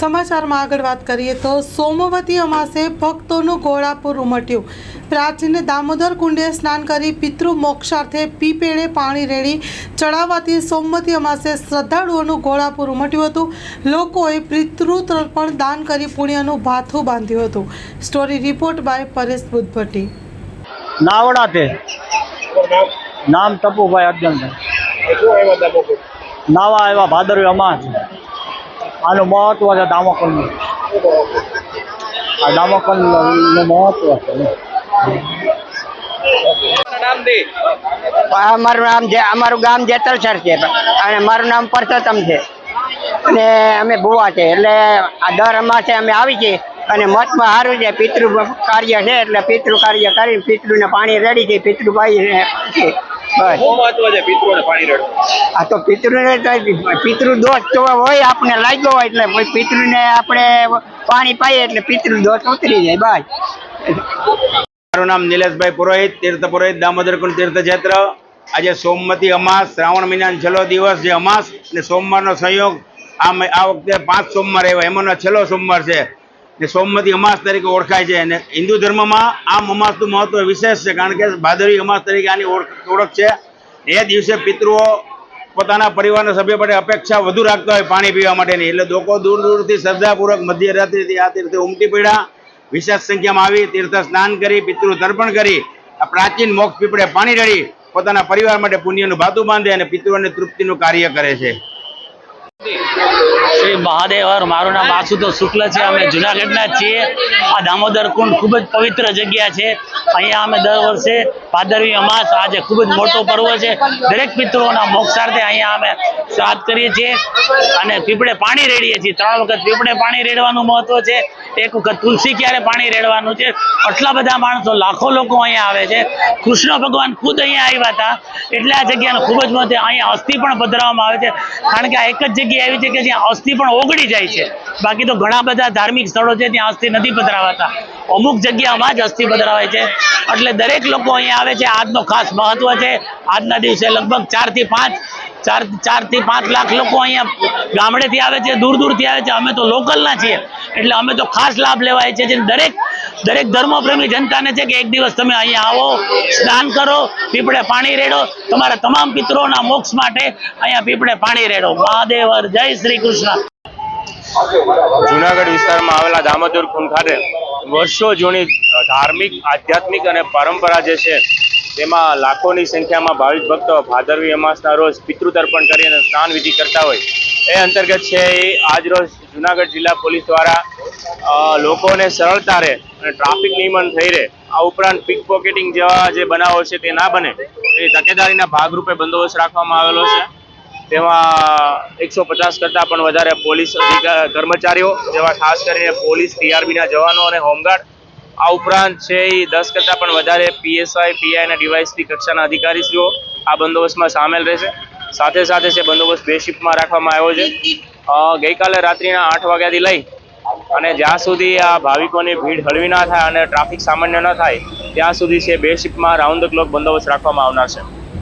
સમાચારમાં આગળ વાત કરીએ તો સોમવતી અમાસે ભક્તોનું ઘોડાપુર ઉમટ્યું. પ્રાચીન દામોદર કુંડે સ્નાન કરી પિતૃ મોક્ષાર્થે પીપેળે પાણી રેડી ચડાવવાથી સોમવતી અમાસે શ્રદ્ધાળુઓનું ઘોડાપુર ઉમટ્યું હતું. લોકોએ પિતૃ તર્પણ દાન કરી પુણ્યનું ભાથું બાંધ્યું હતું. Story report by Paresh Buddhabhatti. Navda તે નામ તપુભાઈ અર્જનભાઈ. નાવા આવ્યા ભાદરવી અમાસ. આનું મહત્વ છે દામોકલનું આ દામોકલનું મહત્વ છે. અમારું નામ જે, અમારું ગામ જેતલસર છે. અને મારું નામ પરસોત્તમ છે. અને અમે ભુવા છે. એટલે આ દર અમાસે અમે આવી છીએ. અને મતમાં સારું છે. પિતૃ કાર્ય છે. એટલે પિતૃ કાર્ય કરી પિતૃને પાણી રેડી છે. પિતૃ પાઈ છે. બસ. શું મહત્વ છે પિતૃઓને પાણી રેડવું. આ તો પિતૃને પિતૃ દોષ તો હોય આપણે લાગ્યો હોય એટલે પિતૃને આપણે પાણી પાઈએ એટલે પિતૃ દોષ ઉતરી જાય બસ. મારું નામ નિલેશભાઈ પુરોહિત તીર્થ પુરોહિત દામોદર કુંડ તીર્થક્ષેત્ર. આજે સોમવતી અમાસ શ્રાવણ મહિનાનો છેલ્લો દિવસ જે અમાસ અને સોમવારનો સંયોગ. આ આ વખતે પાંચ સોમવાર આવ્યા એમાંનો છેલ્લો સોમવાર છે. ને સોમવતી અમાસ તરીકે ઓળખાય છે અને હિન્દુ ધર્મમાં આ અમાસનું મહત્વ વિશેષ છે કારણ કે ભાદરવી અમાસ તરીકે આની ઓળખ ઓળખ છે. એ દિવસે પિતૃઓ પોતાના પરિવારના સભ્ય માટે અપેક્ષા વધુ રાખતા હોય પાણી પીવા માટેની. એટલે લોકો દૂર દૂરથી શ્રદ્ધાપૂર્વક મધ્યરાત્રિથી આ તીર્થે ઉમટી પડ્યા. વિશેષ સંખ્યામાં આવી, તીર્થ સ્નાન કરી, પિતૃ તર્પણ કરી. આ પ્રાચીન મોક્ષ પીપળે પાણી રેડી પોતાના પરિવાર માટે પુણ્યનું ભાતું બાંધે અને પિતૃને તૃપ્તિનું કાર્ય કરે છે. શ્રી મહાદેવ હર મારું નામ આશુતોષ શુક્લ છે. અમે જુનાગઢના છીએ. આ દામોદર કુંડ ખૂબ જ પવિત્ર જગ્યા છે. અહીંયા અમે દર વર્ષે ભાદરવી અમાસ આજે ખૂબ જ મોટો પર્વ છે. દરેક પિતૃઓના મોક્ષાર્થે અહીંયા અમે શ્રાદ્ધ કરીએ છીએ અને પીપળે પાણી રેડીએ છીએ. ત્રણ વખત પીપળે પાણી રેડવાનું મહત્વ છે. એક વખત તુલસી ક્યારે પાણી રેડવાનું છે? આટલા બધા માણસો, લાખો લોકો અહીંયા આવે છે. કૃષ્ણ ભગવાન ખુદ અહીંયા આવ્યા હતા. એટલે આ જગ્યાનું ખૂબ જ મહત્વ અહીંયા અસ્થિ પણ પધરાવવામાં આવે છે. કારણ કે આ એક જ જગ્યા એવી છે કે જ્યાં અસ્થિ પણ ઓગળી જાય છે. બાકી તો ઘણા બધા ધાર્મિક સ્થળો છે ત્યાં અસ્થિ નથી પધરાવાતા. અમુક જગ્યામાં જ અસ્થિ પધરાવાય છે. એટલે દરેક લોકો અહીંયા આવે છે. આજનો ખાસ મહત્વ છે. આજના દિવસે લગભગ ચારથી પાંચ ચાર ચારથી પાંચ લાખ લોકો અહીંયા ગામડેથી આવે છે, દૂર દૂરથી આવે છે. અમે તો લોકલના છીએ. એટલે અમે તો ખાસ લાભ લેવાય છે. જેને દરેક દરેક ધર્મપ્રેમી જનતાને છે કે એક દિવસ તમે અહીંયા આવો, સ્નાન કરો, પીપળે પાણી રેડો. તમારા તમામ પિત્રોના મોક્ષ માટે અહીંયા પીપળે પાણી રેડો. મહાદેવર, જય શ્રી કૃષ્ણ. જુનાગઢ વિસ્તારમાં આવેલા દામોદર કુંડ ખાતે વર્ષો જૂની ધાર્મિક, આધ્યાત્મિક અને પરંપરા જે છે તેમાં લાખોની સંખ્યામાં ભાવિક ભક્તો ભાદરવી અમાસના રોજ પિતૃતર્પણ કરી અને સ્નાન વિધિ કરતા હોય. એ અંતર્ગત છે એ આજ રોજ જુનાગઢ જિલ્લા પોલીસ દ્વારા લોકોને સરળતા રહે અને ટ્રાફિક નિયમન થઈ રહે. આ ઉપરાંત પિક પોકેટિંગ જેવા જે બનાવો છે તે ના બને, એ તકેદારીના ભાગરૂપે બંદોબસ્ત રાખવામાં આવેલો છે. તેમાં એકસો પચાસ કરતાં પણ વધારે પોલીસ કર્મચારીઓ, જેવા ખાસ કરીને પોલીસ, ટીઆરબીના જવાનો અને હોમગાર્ડ આ ઉપરાંત છે એ દસ કરતાં પણ વધારે પીએસઆઈ પીઆઈના ડિવાઇસથી કક્ષાના અધિકારીશ્રીઓ આ બંદોબસ્તમાં સામેલ રહેશે. સાથે સાથે છે, બંદોબસ્ત બે શિફ્ટમાં રાખવામાં આવ્યો છે. ગઈકાલે રાત્રિના આઠ વાગ્યાથી લઈ અને જ્યાં સુધી આ ભાવિકોની ભીડ હળવી ના થાય અને ટ્રાફિક સામાન્ય ન થાય, ત્યાં સુધી છે, બે શિફ્ટમાં રાઉન્ડ ધ ક્લોક બંદોબસ્ત રાખવામાં આવનાર છે.